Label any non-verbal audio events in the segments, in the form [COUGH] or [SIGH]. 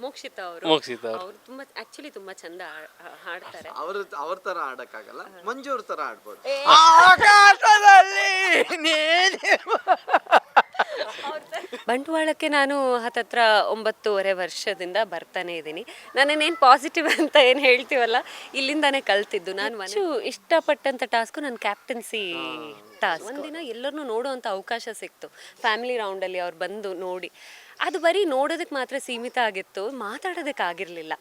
ಮೋಕ್ಷಿತ ಅವರು. ಮೋಕ್ಷಿತ ಅವ್ರು. ಅವ್ರು ತುಂಬಾ ಆಕ್ಚುಲಿ ತುಂಬಾ ಚಂದ ಆ- ಆ- ಹಾಡ್ತಾರೆ. ಅವ್ರ ಅವ್ರ ತರ ಆಡಕ್ಕಾಗಲ್ಲ. ಮಂಜು ಅವ್ರ ತರ ಆಡ್ಬೋದು. ಬಂಟ್ವಾಳಕ್ಕೆ ನಾನು ಹತ್ತತ್ರ ಒಂಬತ್ತೂವರೆ ವರ್ಷದಿಂದ ಬರ್ತಾನೆ ಇದ್ದೀನಿ. ನಾನೇನೇನು ಪಾಸಿಟಿವ್ ಅಂತ ಏನು ಹೇಳ್ತೀವಲ್ಲ ಇಲ್ಲಿಂದಾನೇ ಕಲ್ತಿದ್ದು. ನಾನು ಹೆಚ್ಚು ಇಷ್ಟಪಟ್ಟಂಥ ಟಾಸ್ಕು ನನ್ನ ಕ್ಯಾಪ್ಟನ್ಸಿ ಟಾಸ್ಕ್ ಒಂದಿನ ಎಲ್ಲರನ್ನೂ ನೋಡುವಂಥ ಅವಕಾಶ ಸಿಕ್ತು. ಫ್ಯಾಮಿಲಿ ರೌಂಡಲ್ಲಿ ಅವ್ರು ಬಂದು ನೋಡಿ. ಅದು ಬರೀ ನೋಡೋದಕ್ಕೆ ಮಾತ್ರ ಸೀಮಿತ ಆಗಿತ್ತು ಮಾತಾಡೋದಕ್ಕೆ ಆಗಿರಲಿಲ್ಲ.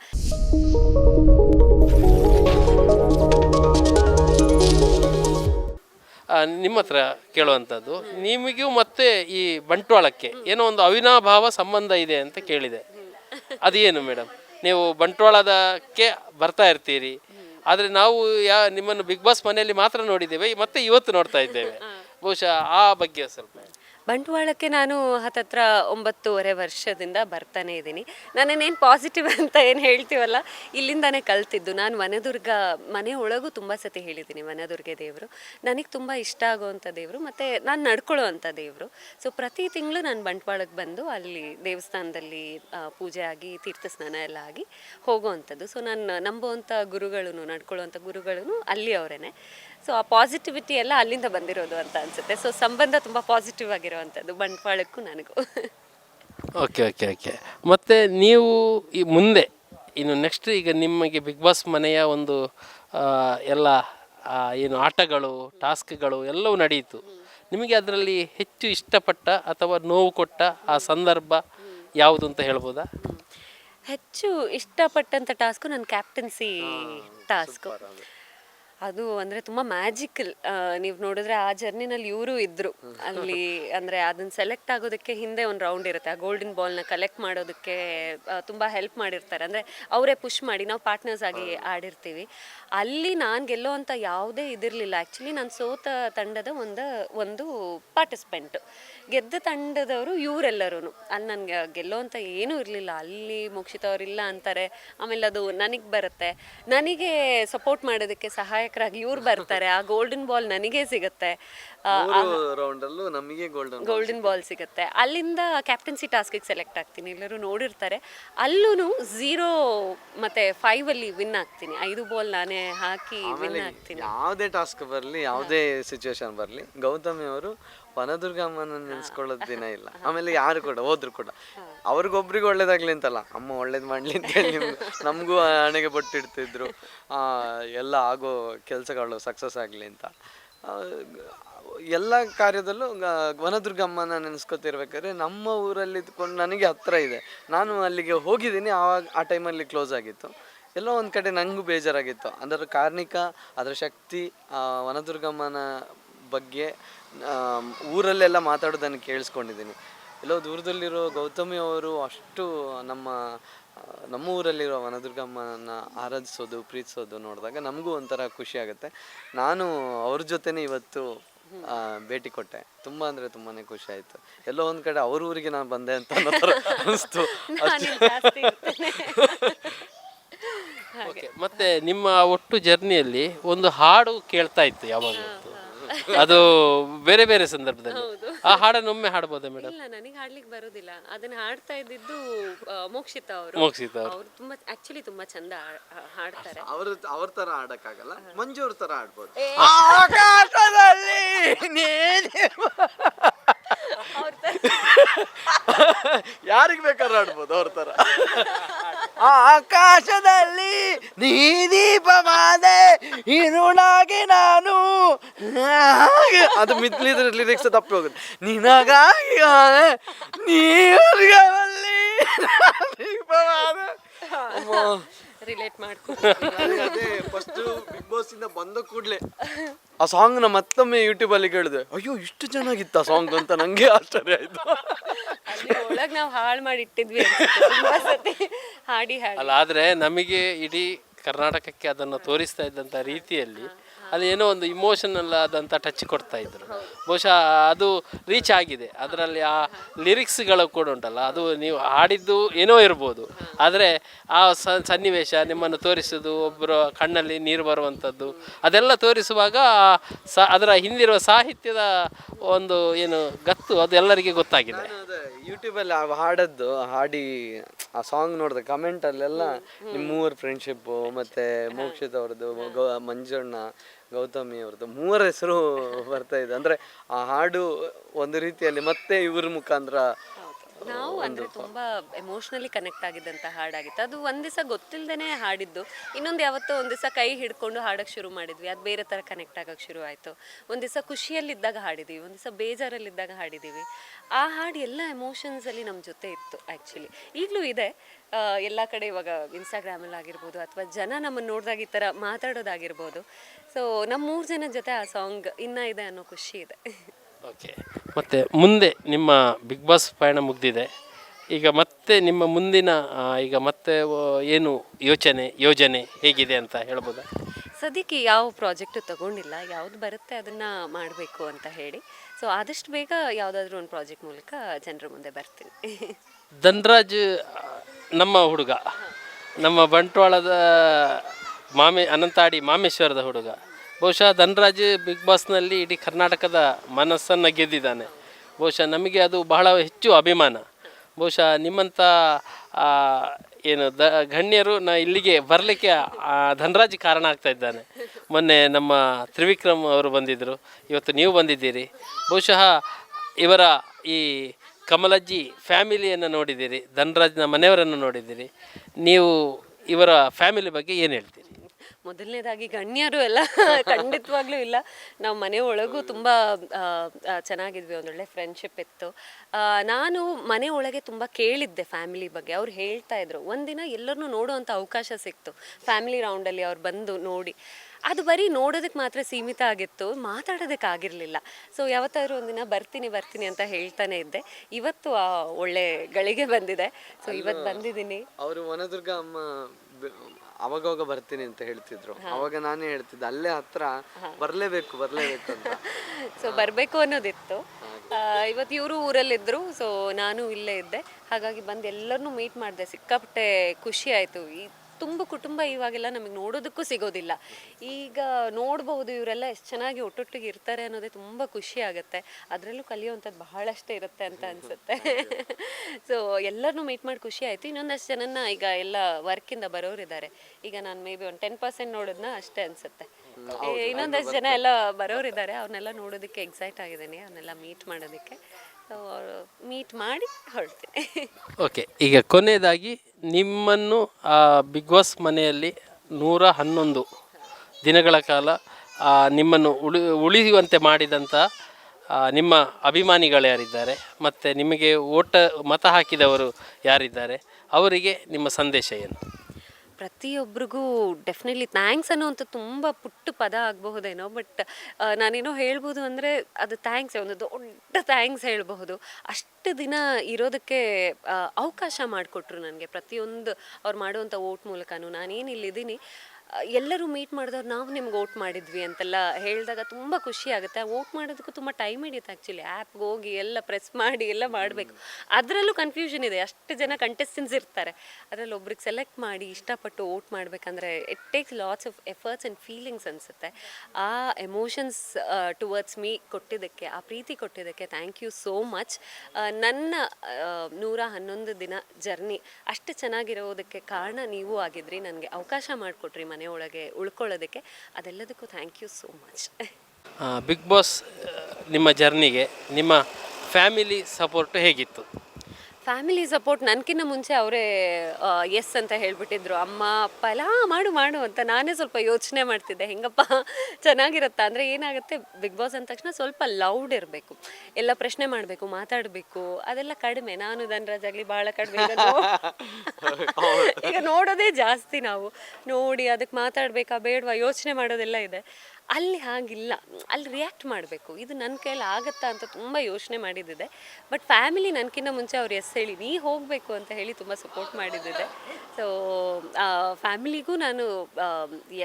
ಆ, ನಿಮ್ಮ ಹತ್ರ ಕೇಳುವಂಥದ್ದು ನಿಮಗೂ ಮತ್ತೆ ಈ ಬಂಟ್ವಾಳಕ್ಕೆ ಏನೋ ಒಂದು ಅವಿನಾಭಾವ ಸಂಬಂಧ ಇದೆ ಅಂತ ಕೇಳಿದೆ. ಅದೇನು ಮೇಡಮ್? ನೀವು ಬಂಟ್ವಾಳದಕ್ಕೆ ಬರ್ತಾ ಇರ್ತೀರಿ ಆದರೆ ನಾವು ಯಾ ನಿಮ್ಮನ್ನು ಬಿಗ್ ಬಾಸ್ ಮನೆಯಲ್ಲಿ ಮಾತ್ರ ನೋಡಿದ್ದೇವೆ ಮತ್ತೆ ಇವತ್ತು ನೋಡ್ತಾ ಇದ್ದೇವೆ. ಬಹುಶಃ ಆ ಬಗ್ಗೆ ಸ್ವಲ್ಪ ಬಂಟ್ವಾಳಕ್ಕೆ ನಾನು ಹತ್ತತ್ರ ಒಂಬತ್ತೂವರೆ ವರ್ಷದಿಂದ ಬರ್ತಾನೆ ಇದ್ದೀನಿ. ನಾನೇನೇನು ಪಾಸಿಟಿವ್ ಅಂತ ಏನು ಹೇಳ್ತೀವಲ್ಲ, ಇಲ್ಲಿಂದಾನೇ ಕಲ್ತಿದ್ದು. ನಾನು ವನದುರ್ಗ, ಮನೆ ಒಳಗೂ ತುಂಬ ಸತಿ ಹೇಳಿದ್ದೀನಿ ವನದುರ್ಗೆ ದೇವರು. ನನಗೆ ತುಂಬ ಇಷ್ಟ ಆಗುವಂಥ ದೇವರು, ಮತ್ತು ನಾನು ನಡ್ಕೊಳ್ಳುವಂಥ ದೇವರು. ಸೊ ಪ್ರತಿ ತಿಂಗಳು ನಾನು ಬಂಟ್ವಾಳಕ್ಕೆ ಬಂದು ಅಲ್ಲಿ ದೇವಸ್ಥಾನದಲ್ಲಿ ಪೂಜೆ ಆಗಿ ತೀರ್ಥ ಸ್ನಾನ ಎಲ್ಲ ಆಗಿ ಹೋಗುವಂಥದ್ದು. ಸೊ ನಾನು ನಂಬುವಂಥ ಗುರುಗಳು ನಡ್ಕೊಳ್ಳುವಂಥ ಗುರುಗಳು ಅಲ್ಲಿ ಅವರೇನೆ. ಸೊ ಆ ಪಾಸಿಟಿವಿಟಿ ಎಲ್ಲ ಅಲ್ಲಿಂದ ಬಂದಿರೋದು ಅಂತ ಅನ್ಸುತ್ತೆ. ಸೊ ಸಂಬಂಧ ತುಂಬ ಪಾಸಿಟಿವ್ ಆಗಿರುವಂಥದ್ದು ಬಂಟ್ವಾಳಕ್ಕೂ ನನಗೂ. ಓಕೆ ಓಕೆ ಓಕೆ ಮತ್ತು ನೀವು ಈ ಮುಂದೆ ಇನ್ನು ನೆಕ್ಸ್ಟ್ ಈಗ ನಿಮಗೆ ಬಿಗ್ ಬಾಸ್ ಮನೆಯ ಒಂದು ಎಲ್ಲ ಏನು ಆಟಗಳು ಟಾಸ್ಕ್ಗಳು ಎಲ್ಲವೂ ನಡೆಯಿತು. ನಿಮಗೆ ಅದರಲ್ಲಿ ಹೆಚ್ಚು ಇಷ್ಟಪಟ್ಟ ಅಥವಾ ನೋವು ಕೊಟ್ಟ ಆ ಸಂದರ್ಭ ಯಾವುದು ಅಂತ ಹೇಳ್ಬೋದಾ? ಹೆಚ್ಚು ಇಷ್ಟಪಟ್ಟಂಥ ಟಾಸ್ಕು ನನ್ನ ಕ್ಯಾಪ್ಟನ್ಸಿ ಟಾಸ್ಕು ಅದು ಅಂದರೆ ತುಂಬ ಮ್ಯಾಜಿಕಲ್ ನೀವು ನೋಡಿದ್ರೆ ಆ ಜರ್ನಿನಲ್ಲಿ ಇವರು ಇದ್ದರು ಅಲ್ಲಿ ಅಂದರೆ ಅದನ್ನು ಸೆಲೆಕ್ಟ್ ಆಗೋದಕ್ಕೆ ಹಿಂದೆ ಒಂದು ರೌಂಡ್ ಇರುತ್ತೆ. ಆ ಗೋಲ್ಡನ್ ಬಾಲ್ನ ಕಲೆಕ್ಟ್ ಮಾಡೋದಕ್ಕೆ ತುಂಬ ಹೆಲ್ಪ್ ಮಾಡಿರ್ತಾರೆ. ಅಂದರೆ ಅವರೇ ಪುಷ್ ಮಾಡಿ ನಾವು ಪಾರ್ಟ್ನರ್ಸ್ ಆಗಿ ಆಡಿರ್ತೀವಿ. ಅಲ್ಲಿ ನಾನು ಗೆಲ್ಲೋ ಅಂತ ಯಾವುದೇ ಇದಿರಲಿಲ್ಲ. ಆ್ಯಕ್ಚುಲಿ ನಾನು ಸೋತ ತಂಡದ ಒಂದು ಒಂದು ಪಾರ್ಟಿಸಿಪೆಂಟ್ ಗೆದ್ದ ತಂಡದವರು ಇವರೆಲ್ಲರೂ ಅಲ್ಲಿ ನನಗೆ ಗೆಲ್ಲೋ ಅಂತ ಏನೂ ಇರಲಿಲ್ಲ. ಅಲ್ಲಿ ಮೋಕ್ಷಿತ ಅವರಿಲ್ಲ ಅಂತಾರೆ. ಆಮೇಲೆ ಅದು ನನಗೆ ಬರುತ್ತೆ. ನನಗೆ ಸಪೋರ್ಟ್ ಮಾಡೋದಕ್ಕೆ ಸಹಾಯಕರಾಗಿ ಇವ್ರು ಬರ್ತಾರೆ. ಆ ಗೋಲ್ಡನ್ ಬಾಲ್ ನನಗೆ ಸಿಗುತ್ತೆ. ಮೂರು ರೌಂಡ್ರಲ್ಲೂ ನಮಗೆ ಗೋಲ್ಡನ್ ಗೋಲ್ಡನ್ ಬಾಲ್ ಸಿಗುತ್ತೆ. ಅಲ್ಲಿಂದ ಕ್ಯಾಪ್ಟನ್ಸಿ ಟಾಸ್ಕಿಗೆ ಸೆಲೆಕ್ಟ್ ಆಗ್ತೀನಿ. ಎಲ್ಲರೂ ನೋಡಿರ್ತಾರೆ. ಅಲ್ಲೂ ಝೀರೋ ಮತ್ತೆ ಫೈವ್ ಅಲ್ಲಿ ವಿನ್ ಆಗ್ತೀನಿ. ಐದು ಬಾಲ್ ನಾನೇ ಹಾಕಿ ವಿನ್ ಆಗ್ತೀನಿ. ಯಾವುದೇ ಟಾಸ್ಕ್ ಬರಲಿ ಯಾವುದೇ ಸಿಚುವೇಶನ್ ಬರಲಿ ಗೌತಮಿ ಅವರು ವನದುರ್ಗಮ್ಮನ ನೆನೆಸ್ಕೊಳ್ಳೋದ್ ದಿನ ಇಲ್ಲ. ಆಮೇಲೆ ಯಾರು ಕೂಡ ಹೋದ್ರು ಕೂಡ. ಅವ್ರಿಗೊಬ್ರಿಗೆ ಒಳ್ಳೇದಾಗ್ಲಿ ಅಂತಲ್ಲ. ಅಮ್ಮ ಒಳ್ಳೇದು ಮಾಡ್ಲಿ ಅಂತ ಹೇಳಿ ನಿಮ್ಗೆ ಹಣೆಗೆ ಬಟ್ಟಿಡ್ತಿದ್ರು. ಎಲ್ಲ ಆಗೋ ಕೆಲಸಗಳು ಸಕ್ಸಸ್ ಆಗಲಿ ಅಂತ. ಎಲ್ಲ ಕಾರ್ಯದಲ್ಲೂ ವನದುರ್ಗಮ್ಮನ ನೆನೆಸ್ಕೊತಿರ್ಬೇಕಾದ್ರೆ ನಮ್ಮ ಊರಲ್ಲಿ ಇದ್ಕೊಂಡು ನನಗೆ ಹತ್ರ ಇದೆ. ನಾನು ಅಲ್ಲಿಗೆ ಹೋಗಿದ್ದೀನಿ, ಆವಾಗ ಆ ಟೈಮಲ್ಲಿ ಕ್ಲೋಸ್ ಆಗಿತ್ತು. ಎಲ್ಲೋ ಒಂದು ಕಡೆ ನನಗೂ ಬೇಜಾರಾಗಿತ್ತು. ಅದರ ಕಾರ್ಣಿಕ, ಅದರ ಶಕ್ತಿ ವನದುರ್ಗಮ್ಮನ ಬಗ್ಗೆ ಊರಲ್ಲೆಲ್ಲ ಮಾತಾಡೋದನ್ನು ಕೇಳಿಸ್ಕೊಂಡಿದ್ದೀನಿ. ಎಲ್ಲೋ ದೂರದಲ್ಲಿರೋ ಗೌತಮಿ ಅವರು ಅಷ್ಟು ನಮ್ಮ ನಮ್ಮ ಊರಲ್ಲಿರೋ ವನದುರ್ಗಮ್ಮನ ಆರಾಧಿಸೋದು ಪ್ರೀತಿಸೋದು ನೋಡಿದಾಗ ನಮಗೂ ಒಂಥರ ಖುಷಿ ಆಗುತ್ತೆ. ನಾನು ಅವ್ರ ಜೊತೆನೇ ಇವತ್ತು ಭೇಟಿ ಕೊಟ್ಟೆ. ತುಂಬ ಅಂದರೆ ತುಂಬಾ ಖುಷಿ ಆಯಿತು. ಎಲ್ಲೋ ಒಂದು ಕಡೆ ಅವ್ರ ಊರಿಗೆ ನಾನು ಬಂದೆ ಅಂತ ಅನ್ನೋ ಥರ ಅನಿಸ್ತು. [LAUGHS] [LAUGHS] ಮತ್ತೆ ನಿಮ್ಮ ಒಟ್ಟು ಜರ್ನಿಯಲ್ಲಿ ಒಂದು ಹಾಡು ಕೇಳ್ತಾ ಇತ್ತು ಯಾವಾಗ ಅದು ಬೇರೆ ಬೇರೆ ಸಂದರ್ಭದಲ್ಲಿ. ಆ ಹಾಡನ್ನು ಒಮ್ಮೆ ಹಾಡ್ಬೋದಾ ಮೇಡಮ್? ಇಲ್ಲ ನನಗೆ ಹಾಡ್ಲಿಕ್ಕೆ ಬರೋದಿಲ್ಲ. ಅದನ್ನ ಹಾಡ್ತಾ ಇದ್ದಿದ್ದು ಆ, ಮೋಕ್ಷಿತ ಅವರು. ಮೋಕ್ಷಿತ ಅವ್ರು. ಅವ್ರು ತುಂಬಾ ಆಕ್ಚುಲಿ ತುಂಬಾ ಚಂದ ಹಾಡ್ತಾರೆ. ಅವ್ರ ಅವ್ರ ತರ ಆಡಕ್ಕಾಗಲ್ಲ ಮಂಜು ಅವ್ರ ತರ ಆಡ್ಬೋದು ಆಕಾಶದಲ್ಲಿ ಅವ್ರ ತರ ಯಾರಿಗೆ ಬೇಕಾದ್ರೆ ಆಡ್ಬೋದು ಅವ್ರ ತರ. ಆಕಾಶದಲ್ಲಿ ನೀ ದೀಪಮಾನೆ ಇರುಳಾಗಿ ನಾನು ಅದು ಮಿದ್ಲಿದ್ರ ಲಿರಿಕ್ಸ್ ತಪ್ಪಿ ಹೋಗುತ್ತೆ. ನಿನಗಾಗಿ ನೀ ನೀರ್ಗವಲ್ಲಿ ದೀಪಮಾನೆ ಅಮ್ಮ. ರಿಲೇಟ್ ಮಾಡ್ಕೊಂಡು ಅದೇ ಫಸ್ಟ್ ಬಿಗ್ ಬಾಸ್ ಇಂದ ಬಂದ ಕೂಡಲೇ ಆ ಸಾಂಗ್ನ ಮತ್ತೊಮ್ಮೆ ಯೂಟ್ಯೂಬ್ ಅಲ್ಲಿ ಕೇಳಿದೆ. ಅಯ್ಯೋ ಇಷ್ಟು ಚೆನ್ನಾಗಿತ್ತ ಸಾಂಗ್ ಅಂತ ನಂಗೆ ಆಶ್ಚರ್ಯ ಆಯ್ತು. ಅಲ್ಲಿ ಒಳಗ್ ನಾವು ಹಾಳು ಮಾಡಿ ಇಟ್ಟಿದ್ವಿ ಅನ್ಸುತ್ತೆ. ತುಂಬಾ ಸತಿ ಹಾಡಿ ಹಾಡಿ. ಅಲ್ಲ ಆದ್ರೆ ನಮಗೆ ಇಡೀ ಕರ್ನಾಟಕಕ್ಕೆ ಅದನ್ನು ತೋರಿಸ್ತಾ ಇದ್ದಂಥ ರೀತಿಯಲ್ಲಿ ಅದು ಏನೋ ಒಂದು ಇಮೋಷನಲ್ ಆದಂಥ ಟಚ್ ಕೊಡ್ತಾ ಇದ್ರು. ಬಹುಶಃ ಅದು ರೀಚ್ ಆಗಿದೆ. ಅದರಲ್ಲಿ ಆ ಲಿರಿಕ್ಸ್ಗಳು ಕೂಡ ಉಂಟಲ್ಲ ಅದು ನೀವು ಹಾಡಿದ್ದು ಏನೋ ಇರ್ಬೋದು. ಆದರೆ ಆ ಸನ್ನಿವೇಶ ನಿಮ್ಮನ್ನು ತೋರಿಸೋದು ಒಬ್ಬರ ಕಣ್ಣಲ್ಲಿ ನೀರು ಬರುವಂಥದ್ದು ಅದೆಲ್ಲ ತೋರಿಸುವಾಗ ಸ ಅದರ ಹಿಂದಿರುವ ಸಾಹಿತ್ಯದ ಒಂದು ಏನು ಗತ್ತು ಅದು ಎಲ್ಲರಿಗೆ ಗೊತ್ತಾಗಿದೆ. ಯೂಟ್ಯೂಬಲ್ಲಿ ಆ ಹಾಡದ್ದು ಹಾಡಿ ಆ ಸಾಂಗ್ ನೋಡಿದೆ ಕಮೆಂಟಲ್ಲೆಲ್ಲ ನಿಮ್ಮ ಮೂವರ್ ಫ್ರೆಂಡ್ಶಿಪ್ ಮತ್ತೆ ಮೋಕ್ಷಿತ್ ಅವ್ರದ್ದು ಗೌ ಮಂಜಣ್ಣ ಗೌತಮಿ ಅವ್ರದ್ದು ಮೂವರ ಹೆಸರು ಬರ್ತಾ ಇದೆ. ಅಂದ್ರೆ ಆ ಹಾಡು ಒಂದು ರೀತಿಯಲ್ಲಿ ಮತ್ತೆ ಇವ್ರ ಮುಖಾಂತರ ನಾವು ಅಂದ್ರೆ ತುಂಬಾ ಎಮೋಷನಲಿ ಕನೆಕ್ಟ್ ಆಗಿದ್ದಂತ ಹಾಡಾಗಿತ್ತು. ಅದು ಒಂದ್ ದಿವಸ ಗೊತ್ತಿಲ್ದೇನೆ ಹಾಡಿದ್ದು. ಇನ್ನೊಂದು ಯಾವತ್ತೋ ಒಂದ್ ದಿವಸ ಕೈ ಹಿಡ್ಕೊಂಡು ಹಾಡಕ್ ಶುರು ಮಾಡಿದ್ವಿ. ಅದು ಬೇರೆ ತರ ಕನೆಕ್ಟ್ ಆಗಕ್ ಶುರು ಆಯ್ತು. ಒಂದ್ ದಿವಸ ಖುಷಿಯಲ್ಲಿದ್ದಾಗ ಹಾಡಿದೀವಿ. ಒಂದ್ ದಿವಸ ಬೇಜಾರಲ್ಲಿದ್ದಾಗ ಹಾಡಿದೀವಿ. ಆ ಹಾಡು ಎಲ್ಲ ಎಮೋಷನ್ಸ್ ಅಲ್ಲಿ ನಮ್ಮ ಜೊತೆ ಇತ್ತು ಆಕ್ಚುಲಿ ಈಗಲೂ ಇದೆ. ಎಲ್ಲಾ ಕಡೆ ಇವಾಗ ಇನ್ಸ್ಟಾಗ್ರಾಮಲ್ಲಿ ಆಗಿರ್ಬೋದು ಅಥವಾ ಜನ ನಮ್ಮನ್ನು ನೋಡಿದಾಗ ಈ ಥರ ಮಾತಾಡೋದಾಗಿರ್ಬೋದು. ಸೊ ನಮ್ಮ ಮೂರು ಜನ ಜೊತೆ ಆ ಸಾಂಗ್ ಇನ್ನ ಇದೆ ಅನ್ನೋ ಖುಷಿ ಇದೆ. ಓಕೆ ಮತ್ತು ಮುಂದೆ ನಿಮ್ಮ ಬಿಗ್ ಬಾಸ್ ಪಯಣ ಮುಗಿದಿದೆ. ಈಗ ಮತ್ತೆ ನಿಮ್ಮ ಮುಂದಿನ ಆ, ಈಗ ಮತ್ತೆ ಆ, ಏನು ಯೋಚನೆ ಯೋಜನೆ ಹೇಗಿದೆ ಅಂತ ಹೇಳ್ಬೋದಾ? ಸದ್ಯಕ್ಕೆ ಯಾವ ಪ್ರಾಜೆಕ್ಟು ತಗೊಂಡಿಲ್ಲ ಯಾವ್ದು ಬರುತ್ತೆ ಅದನ್ನ ಮಾಡಬೇಕು ಅಂತ ಹೇಳಿ. ಸೊ ಆದಷ್ಟು ಬೇಗ ಯಾವುದಾದ್ರೂ ಒಂದು ಪ್ರಾಜೆಕ್ಟ್ ಮೂಲಕ ಜನರ ಮುಂದೆ ಬರ್ತೀನಿ. ಧನ್ರಾಜ್ ಆ, ನಮ್ಮ ಹುಡುಗ. ನಮ್ಮ ಬಂಟ್ವಾಳದ ಮಾಮೆ ಅನಂತಾಡಿ ಮಾಮೇಶ್ವರದ ಹುಡುಗ. ಬಹುಶಃ ಧನರಾಜ್ ಬಿಗ್ ಬಾಸ್ನಲ್ಲಿ ಇಡೀ ಕರ್ನಾಟಕದ ಮನಸ್ಸನ್ನು ಗೆದ್ದಿದ್ದಾನೆ. ಬಹುಶಃ ನಮಗೆ ಅದು ಬಹಳ ಹೆಚ್ಚು ಅಭಿಮಾನ. ಬಹುಶಃ ನಿಮ್ಮಂಥ ಏನು ದ, ಗಣ್ಯರು ನಾ ಇಲ್ಲಿಗೆ ಬರಲಿಕ್ಕೆ ಧನರಾಜ್ ಕಾರಣ ಆಗ್ತಾ ಇದ್ದಾನೆ. ಮೊನ್ನೆ ನಮ್ಮ ತ್ರಿವಿಕ್ರಮ್ ಅವರು ಬಂದಿದ್ದರು ಇವತ್ತು ನೀವು ಬಂದಿದ್ದೀರಿ. ಬಹುಶಃ ಇವರ ಈ ಕಮಲಜ್ಜಿ ಫ್ಯಾಮಿಲಿಯನ್ನು ನೋಡಿದ್ದೀರಿ. ಧನರಾಜ್ನ ಮನೆಯವರನ್ನು ನೋಡಿದ್ದೀರಿ. ನೀವು ಇವರ ಫ್ಯಾಮಿಲಿ ಬಗ್ಗೆ ಏನು ಹೇಳ್ತೀರಿ? ಮೊದಲನೇದಾಗಿ ಗಣ್ಯರು ಎಲ್ಲ ಖಂಡಿತವಾಗ್ಲೂ ಇಲ್ಲ. ನಾವು ಮನೆ ಒಳಗೂ ತುಂಬ ಚೆನ್ನಾಗಿದ್ವಿ ಒಂದೊಳ್ಳೆ ಫ್ರೆಂಡ್ಶಿಪ್ ಇತ್ತು. ನಾನು ಮನೆ ಒಳಗೆ ತುಂಬ ಕೇಳಿದ್ದೆ ಫ್ಯಾಮಿಲಿ ಬಗ್ಗೆ. ಅವ್ರು ಹೇಳ್ತಾ ಇದ್ರು ಒಂದಿನ ಎಲ್ಲರನ್ನೂ ನೋಡುವಂಥ ಅವಕಾಶ ಸಿಕ್ತು. ಫ್ಯಾಮಿಲಿ ರೌಂಡಲ್ಲಿ ಅವ್ರು ಬಂದು ನೋಡಿ. ಅದು ಬರೀ ನೋಡೋದಕ್ಕೆ ಮಾತ್ರ ಸೀಮಿತ ಆಗಿತ್ತು ಮಾತಾಡೋದಕ್ಕೆ ಆಗಿರಲಿಲ್ಲ. ಸೊ ಯಾವತ್ತಾದ್ರೂ ಒಂದಿನ ಬರ್ತೀನಿ ಬರ್ತೀನಿ ಅಂತ ಹೇಳ್ತಾನೆ ಇದ್ದೆ. ಇವತ್ತು ಆ ಒಳ್ಳೆ ಗಳಿಗೆ ಬಂದಿದೆ. ಸೊ ಇವತ್ತು ಬಂದಿದ್ದೀನಿ. ಅವರು ವನದುರ್ಗ ಅಮ್ಮ ಅವಾಗವಾಗ ಬರ್ತೀನಿ ಅಂತ ಹೇಳ್ತಿದ್ರು. ಅವಾಗ ನಾನೇ ಹೇಳ್ತಿದ್ದೆ ಅಲ್ಲೇ ಹತ್ರ ಬರ್ಲೇಬೇಕು ಬರ್ಲೇಬೇಕು ಅಂತ. [LAUGHS] ಸೊ ಬರಬೇಕು ಅನ್ನೋದಿತ್ತು. ಇವತ್ತು ಇವರು ಊರಲ್ಲಿದ್ದರು ಸೊ ನಾನು ಇಲ್ಲೇ ಇದ್ದೆ. ಹಾಗಾಗಿ ಬಂದು ಎಲ್ಲರನ್ನೂ ಮೀಟ್ ಮಾಡಿದೆ ಸಿಕ್ಕಾಪಟ್ಟೆ ಖುಷಿ ಆಯಿತು. ಈ ತುಂಬ ಕುಟುಂಬ ಇವಾಗೆಲ್ಲ ನಮಗೆ ನೋಡೋದಕ್ಕೂ ಸಿಗೋದಿಲ್ಲ. ಈಗ ನೋಡ್ಬೋದು ಇವರೆಲ್ಲ ಎಷ್ಟು ಚೆನ್ನಾಗಿ ಒಟ್ಟೊಟ್ಟಿಗೆ ಇರ್ತಾರೆ ಅನ್ನೋದೇ ತುಂಬ ಖುಷಿ ಆಗುತ್ತೆ. ಅದರಲ್ಲೂ ಕಲಿಯುವಂಥದ್ದು ಬಹಳಷ್ಟೇ ಇರುತ್ತೆ ಅಂತ ಅನಿಸುತ್ತೆ. ಸೊ ಎಲ್ಲರನ್ನೂ ಮೀಟ್ ಮಾಡಿ ಖುಷಿ ಆಯಿತು. ಇನ್ನೊಂದಷ್ಟು ಜನನ ಈಗ ಎಲ್ಲ ವರ್ಕಿಂದ ಬರೋರಿದ್ದಾರೆ. ಈಗ ನಾನು ಮೇ ಬಿ ಒಂದು ಟೆನ್ ಪರ್ಸೆಂಟ್ ನೋಡೋದನ್ನ ಅಷ್ಟೇ ಅನಿಸುತ್ತೆ. ಇನ್ನೊಂದಷ್ಟು ಜನ ಎಲ್ಲ ಬರೋರಿದ್ದಾರೆ. ಅವ್ರನ್ನೆಲ್ಲ ನೋಡೋದಕ್ಕೆ ಎಕ್ಸೈಟ್ ಆಗಿದ್ದೀನಿ. ಅವನ್ನೆಲ್ಲ ಮೀಟ್ ಮಾಡೋದಕ್ಕೆ. ಮೀಟ್ ಮಾಡಿ ಹೊರಡ್ತೀನಿ. ಓಕೆ ಈಗ ಕೊನೆಯದಾಗಿ ನಿಮ್ಮನ್ನು ಆ ಬಿಗ್ ಬಾಸ್ ಮನೆಯಲ್ಲಿ ನೂರ ಹನ್ನೊಂದು ದಿನಗಳ ಕಾಲ ನಿಮ್ಮನ್ನು ಉಳಿ, ಉಳಿಯುವಂತೆ ಮಾಡಿದಂಥ ನಿಮ್ಮ ಅಭಿಮಾನಿಗಳು ಯಾರಿದ್ದಾರೆ? ಮತ್ತು ನಿಮಗೆ ಓಟ ಮತ ಹಾಕಿದವರು ಯಾರಿದ್ದಾರೆ? ಅವರಿಗೆ ನಿಮ್ಮ ಸಂದೇಶ ಏನು? ಪ್ರತಿಯೊಬ್ಬರಿಗೂ ಡೆಫಿನೆಟ್ಲಿ ಥ್ಯಾಂಕ್ಸ್ ಅನ್ನೋವಂಥ ತುಂಬ ಪುಟ್ಟ ಪದ ಆಗಬಹುದೇನೋ ಬಟ್ ನಾನೇನೋ ಹೇಳ್ಬೋದು ಅಂದರೆ ಅದು ಥ್ಯಾಂಕ್ಸ್ ಒಂದು ದೊಡ್ಡ ಥ್ಯಾಂಕ್ಸ್ ಹೇಳಬಹುದು. ಅಷ್ಟು ದಿನ ಇರೋದಕ್ಕೆ ಅವಕಾಶ ಮಾಡಿಕೊಟ್ರು ನನಗೆ ಪ್ರತಿಯೊಂದು ಅವ್ರು ಮಾಡುವಂಥ ಓಟ್ ಮೂಲಕನೂ. ನಾನೇನು ಇಲ್ಲಿದ್ದೀನಿ ಎಲ್ಲರೂ ಮೀಟ್ ಮಾಡಿದವ್ರು ನಾವು ನಿಮ್ಗೆ ಓಟ್ ಮಾಡಿದ್ವಿ ಅಂತೆಲ್ಲ ಹೇಳಿದಾಗ ತುಂಬ ಖುಷಿ ಆಗುತ್ತೆ. ಓಟ್ ಮಾಡೋದಕ್ಕೂ ತುಂಬ ಟೈಮ್ ಹಿಡಿಯುತ್ತೆ ಆ್ಯಕ್ಚುಲಿ ಆ್ಯಪ್ಗೆ ಹೋಗಿ ಎಲ್ಲ ಪ್ರೆಸ್ ಮಾಡಿ ಎಲ್ಲ ಮಾಡಬೇಕು. ಅದರಲ್ಲೂ ಕನ್ಫ್ಯೂಷನ್ ಇದೆ. ಅಷ್ಟು ಜನ ಕಂಟೆಸ್ಟೆನ್ಸ್ ಇರ್ತಾರೆ. ಅದರಲ್ಲಿ ಒಬ್ರಿಗೆ ಸೆಲೆಕ್ಟ್ ಮಾಡಿ ಇಷ್ಟಪಟ್ಟು ಓಟ್ ಮಾಡಬೇಕಂದ್ರೆ it takes lots of efforts and feelings ಅನಿಸುತ್ತೆ. ಆ ಎಮೋಷನ್ಸ್ ಟುವರ್ಡ್ಸ್ ಮೀ ಕೊಟ್ಟಿದ್ದಕ್ಕೆ, ಆ ಪ್ರೀತಿ ಕೊಟ್ಟಿದ್ದಕ್ಕೆ ಥ್ಯಾಂಕ್ ಯು ಸೋ ಮಚ್ ನನ್ನ ನೂರ ಹನ್ನೊಂದು ದಿನ ಜರ್ನಿ ಅಷ್ಟು ಚೆನ್ನಾಗಿರೋದಕ್ಕೆ ಕಾರಣ ನೀವು ಆಗಿದ್ರಿ. ನನಗೆ ಅವಕಾಶ ಮಾಡಿಕೊಟ್ರಿ ಮನೆ. ಒಳಗೆ ಉಳ್ಕೊಳ್ಳೋದಕ್ಕೆ ಅದೆಲ್ಲದಕ್ಕೂ thank you so much big boss ನಿಮ್ಮ ಜರ್ನಿಗೆ ನಿಮ್ಮ ಫ್ಯಾಮಿಲಿ ಸಪೋರ್ಟ್ ಹೇಗಿತ್ತು? ಫ್ಯಾಮಿಲಿ ಸಪೋರ್ಟ್ ನನಗಿನ್ನ ಮುಂಚೆ ಅವರೇ ಎಸ್ ಅಂತ ಹೇಳ್ಬಿಟ್ಟಿದ್ರು. ಅಮ್ಮ ಅಪ್ಪ ಎಲ್ಲ ಮಾಡು ಮಾಡು ಅಂತ ನಾನೇ ಸ್ವಲ್ಪ ಯೋಚನೆ ಮಾಡ್ತಿದ್ದೆ. ಹೆಂಗಪ್ಪ ಚೆನ್ನಾಗಿರುತ್ತಾ? ಅಂದರೆ ಏನಾಗುತ್ತೆ ಬಿಗ್ ಬಾಸ್ ಅಂದ ತಕ್ಷಣ ಸ್ವಲ್ಪ ಲೌಡ್ ಇರಬೇಕು. ಎಲ್ಲ ಪ್ರಶ್ನೆ ಮಾಡಬೇಕು ಮಾತಾಡಬೇಕು. ಅದೆಲ್ಲ ಕಡಿಮೆ. ನಾನು ಧನರಾಜ್ ಆಗಲಿ ಭಾಳ ಕಡಿಮೆ. ಈಗ ನೋಡೋದೇ ಜಾಸ್ತಿ ನಾವು. ನೋಡಿ ಅದಕ್ಕೆ ಮಾತಾಡಬೇಕಾ ಬೇಡವಾ? ಯೋಚನೆ ಮಾಡೋದೆಲ್ಲ ಇದೆ. ಅಲ್ಲಿ ಹಾಗಿಲ್ಲ. ಅಲ್ಲಿ ರಿಯಾಕ್ಟ್ ಮಾಡಬೇಕು. ಇದು ನನ್ನ ಕೈಯಲ್ಲಿ ಆಗುತ್ತಾ ಅಂತ ತುಂಬ ಯೋಚನೆ ಮಾಡಿದ್ದಿದೆ. ಬಟ್ ಫ್ಯಾಮಿಲಿ ನನಗಿಂತ ಮುಂಚೆ ಅವ್ರು ಎಸ್ ಹೇಳಿ, ನೀ ಹೋಗಬೇಕು ಅಂತ ಹೇಳಿ ತುಂಬ ಸಪೋರ್ಟ್ ಮಾಡಿದ್ದಿದೆ. ಸೊ ಫ್ಯಾಮಿಲಿಗೂ ನಾನು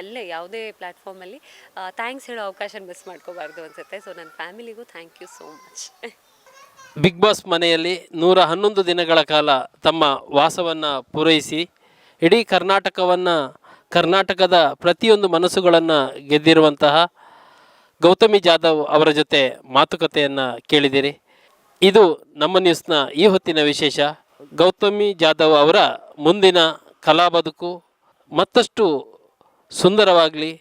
ಎಲ್ಲ, ಯಾವುದೇ ಪ್ಲ್ಯಾಟ್ಫಾರ್ಮಲ್ಲಿ ಥ್ಯಾಂಕ್ಸ್ ಹೇಳೋ ಅವಕಾಶ ಮಿಸ್ ಮಾಡ್ಕೋಬಾರ್ದು ಅನ್ಸುತ್ತೆ. ಸೊ ನನ್ನ ಫ್ಯಾಮಿಲಿಗೂ thank you so much big boss ಮನೆಯಲ್ಲಿ ನೂರ ಹನ್ನೊಂದು ದಿನಗಳ ಕಾಲ ತಮ್ಮ ವಾಸವನ್ನು ಪೂರೈಸಿ, ಇಡೀ ಕರ್ನಾಟಕವನ್ನು ಕರ್ನಾಟಕದ ಪ್ರತಿಯೊಂದು ಮನಸ್ಸುಗಳನ್ನು ಗೆದ್ದಿರುವಂತಹ ಗೌತಮಿ ಜಾಧವ್ ಅವರ ಜೊತೆ ಮಾತುಕತೆಯನ್ನು ಕೇಳಿದಿರಿ. ಇದು ನಮ್ಮ ನ್ಯೂಸ್ನ ಈ ಹೊತ್ತಿನ ವಿಶೇಷ. ಗೌತಮಿ ಜಾಧವ್ ಅವರ ಮುಂದಿನ ಕಲಾ ಬದುಕು ಮತ್ತಷ್ಟು ಸುಂದರವಾಗಲಿ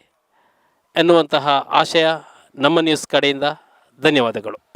ಎನ್ನುವಂತಹ ಆಶಯ ನಮ್ಮ ನ್ಯೂಸ್ ಕಡೆಯಿಂದ. ಧನ್ಯವಾದಗಳು.